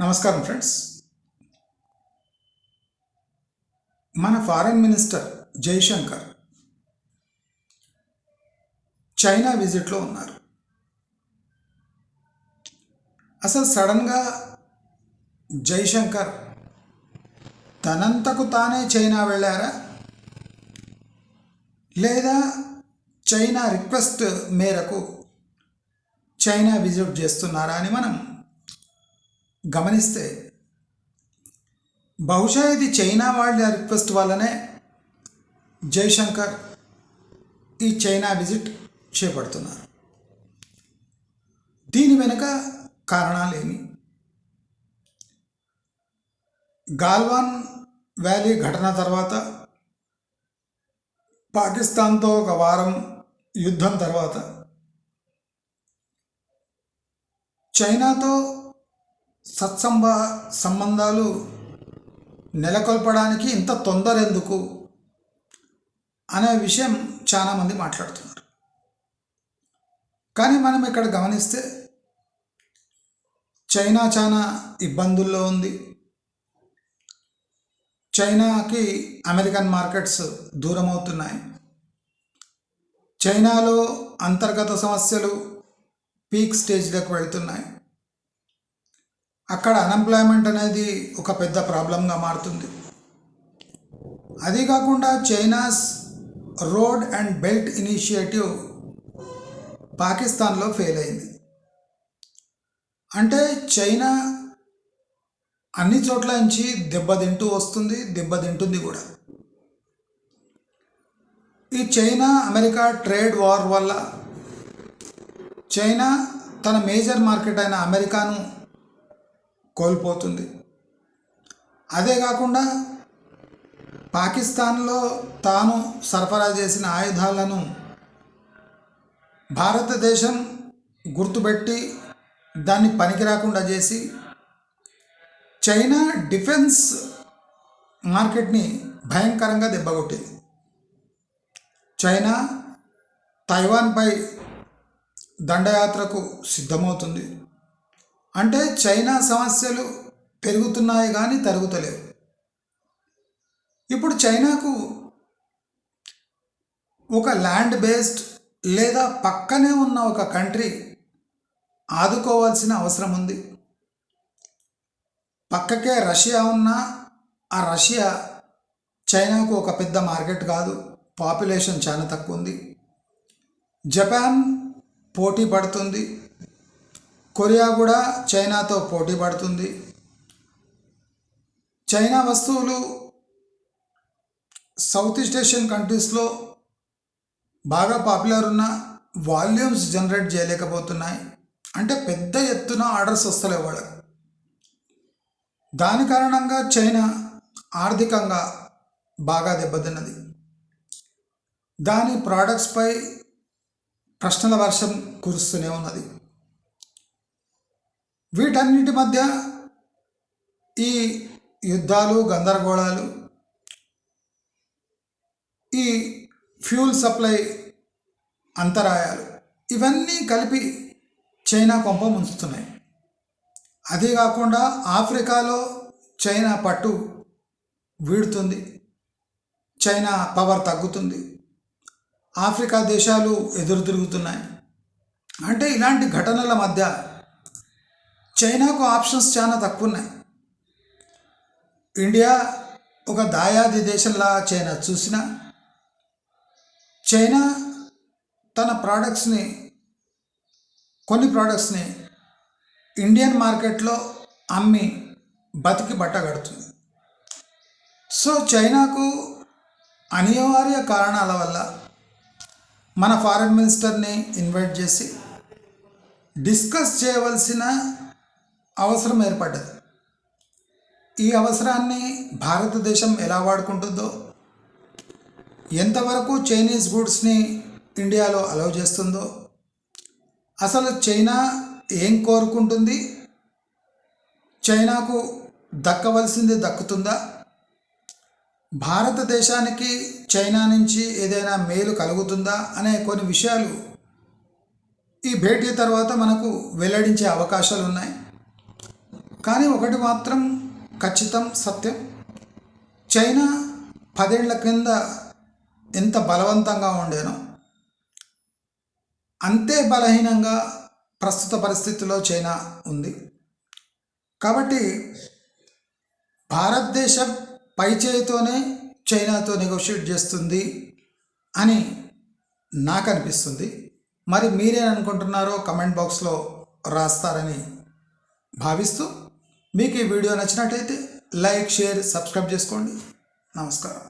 నమస్కారం ఫ్రెండ్స్ మన foreign minister Jaishankar China విజిట్లో ఉన్నారు. అసలు సడన్గా జైశంకర్ తనంతకు తానే చైనా వెళ్ళారా? లేదా చైనా రిక్వెస్ట్ మేరకు చైనా విజిట్ చేస్తున్నారా అని మనం గమనిస్తే బహుశా ఇది చైనా వాళ్ళ రిక్వెస్ట్ వల్లనే జైశంకర్ ఈ చైనా విజిట్ చేపడుతున్నారు. దీని వెనుక కారణాలేమి? గాల్వాన్ వ్యాలీ ఘటన తర్వాత పాకిస్తాన్తో ఒక వారం యుద్ధం తర్వాత చైనాతో సత్సంబ సంబంధాలు నెలకొల్పడానికి ఇంత తొందర ఎందుకు అనే విషయం చాలామంది మాట్లాడుతున్నారు. కానీ మనం ఇక్కడ గమనిస్తే చైనా చాలా ఇబ్బందుల్లో ఉంది. చైనాకి అమెరికన్ మార్కెట్స్ దూరం అవుతున్నాయి చైనాలో అంతర్గత సమస్యలు పీక్ స్టేజ్లోకి వెళ్తున్నాయి. అక్కడ అన్ఎంప్లాయ్మెంట్ అనేది ఒక పెద్ద ప్రాబ్లంగా మారుతుంది. అది కాకుండా China's road and belt initiative పాకిస్తాన్లో ఫెయిల్ అయింది. అంటే చైనా అన్ని చోట్ల నుంచి దెబ్బతింటూ వస్తుంది దెబ్బతింటుంది కూడా. ఈ చైనా అమెరికా ట్రేడ్ వార్ వల్ల చైనా తన మేజర్ మార్కెట్ అయిన అమెరికాను కోల్పోతుంది. అదే కాకుండా పాకిస్తాన్లో తాను సరఫరా చేసిన ఆయుధాలను భారతదేశం గుర్తుపెట్టి దాన్ని పనికి రాకుండా చేసి చైనా డిఫెన్స్ మార్కెట్ని భయంకరంగా దెబ్బగొట్టింది. చైనా తైవాన్పై దండయాత్రకు సిద్ధమవుతుంది. అంటే చైనా సమస్యలు పెరుగుతున్నాయి కానీ తరుగుతలేవు ఇప్పుడు చైనాకు ఒక ల్యాండ్ బేస్డ్ లేదా పక్కనే ఉన్న ఒక కంట్రీ ఆదుకోవాల్సిన అవసరం ఉంది. పక్కకే రష్యా ఉన్నా ఆ రష్యా చైనాకు ఒక పెద్ద మార్కెట్ కాదు పాపులేషన్ చాలా తక్కువ ఉంది. జపాన్ పోటీ పడుతుంది. కొరియా కూడా చైనాతో పోటీ పడుతుంది. చైనా వస్తువులు సౌత్ ఈస్ట్ ఏషియన్ కంట్రీస్లో బాగా పాపులర్ ఉన్న వాల్యూమ్స్ జనరేట్ చేయలేకపోతున్నాయి. అంటే పెద్ద ఎత్తున ఆర్డర్స్ వస్తలేవు వాళ్ళకి. దాని కారణంగా చైనా ఆర్థికంగా బాగా దెబ్బతిన్నది. దాని ప్రోడక్ట్స్పై ప్రశ్నల వర్షం కురుస్తూనే ఉన్నది. వీటన్నిటి మధ్య ఈ యుద్ధాలు గందరగోళాలు ఈ ఫ్యూల్ సప్లై అంతరాయాలు ఇవన్నీ కలిపి చైనా కొంప ముంచుతున్నాయి. అదే కాకుండా ఆఫ్రికాలో చైనా పట్టు వీడుతుంది. చైనా పవర్ తగ్గుతుంది. ఆఫ్రికా దేశాలు ఎదురు తిరుగుతున్నాయి అంటే ఇలాంటి ఘటనల మధ్య చైనాకు ఆప్షన్స్ చాలా తక్కువ ఉన్నాయి ఇండియా ఒక దాయాది దేశంలా చైనా చూసినా చైనా తన ప్రోడక్ట్స్ని కొన్ని ప్రోడక్ట్స్ని ఇండియన్ మార్కెట్లో అమ్మి బతికి బట్ట కడుతుంది. సో చైనాకు అనివార్య కారణాల వల్ల మన ఫారెన్ మినిస్టర్ని ఇన్వైట్ చేసి డిస్కస్ చేయవలసిన అవసరం ఏర్పడ్డది. ఈ అవసరాన్ని భారతదేశం ఎలా వాడుకుంటుందో ఎంతవరకు చైనీస్ గూడ్స్ని ఇండియాలో అలౌ చేస్తుందో అసలు చైనా ఏం కోరుకుంటుంది చైనాకు దక్కవలసింది దక్కుతుందా? భారతదేశానికి చైనా నుంచి ఏదైనా మేలు కలుగుతుందా అనే కొన్ని విషయాలు ఈ భేటీ తర్వాత మనకు వెల్లడించే అవకాశాలు ఉన్నాయి కానీ ఒకటి మాత్రం ఖచ్చితం సత్యం. చైనా పదేళ్ళ క్రింద ఎంత బలవంతంగా ఉండేనో అంతే బలహీనంగా ప్రస్తుత పరిస్థితిలో చైనా ఉంది. కాబట్టి భారతదేశం పై చేయితోనే చైనాతో నెగోషియేట్ చేస్తుంది అని నాకు అనిపిస్తుంది. మరి మీరేననుకుంటున్నారో కమెంట్ బాక్స్లో రాస్తారని భావిస్తూ మీకు ఈ వీడియో నచ్చినట్టయితే లైక్ షేర్ సబ్స్క్రైబ్ చేసుకోండి. నమస్కారం.